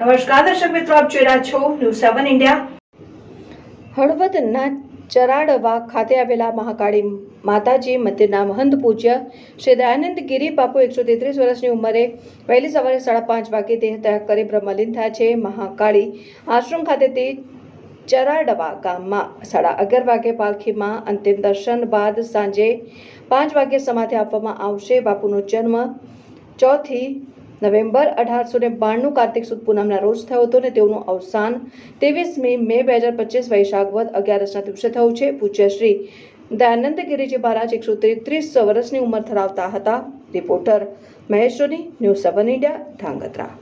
નમસ્કાર, દર્શક મિત્રો, આપ જોઈ રહ્યા છો ન્યૂઝ સેવન ઇન્ડિયા હળવદના ચરાડવા ખાતે આવેલા મહાકાળી માતાજી મંદિરના મહંત પૂજ્ય શ્રી દયાનંદ ગિરી બાપુ એકસો તેત્રીસ વર્ષની ઉંમરે વહેલી સવારે સાડા પાંચ વાગે દેહ ત્યાગ કરી બ્રહ્મલીન થયા છે. મહાકાળી આશ્રમ ખાતે તે ચરાડવા ગામમાં સાડા અગિયાર વાગે પાલખીમાં અંતિમ દર્શન બાદ સાંજે પાંચ વાગે સમાધિ આપવામાં આવશે. બાપુનો જન્મ ચોથી નવેમ્બર અઢારસો ને બાણું કાર્તિક સુદ પૂનમના રોજ થયો હતો અને તેઓનું અવસાન ત્રેવીસ મે બે હજાર પચીસ વૈશાખ વદ અગિયારસના દિવસે થયું છે. પૂજ્ય દયાનંદ ગિરિજી મહારાજ એકસો તેત્રીસ વર્ષની ઉંમર ધરાવતા હતા. Reporter Mahesh Soni news seven India, Dhrangadhra.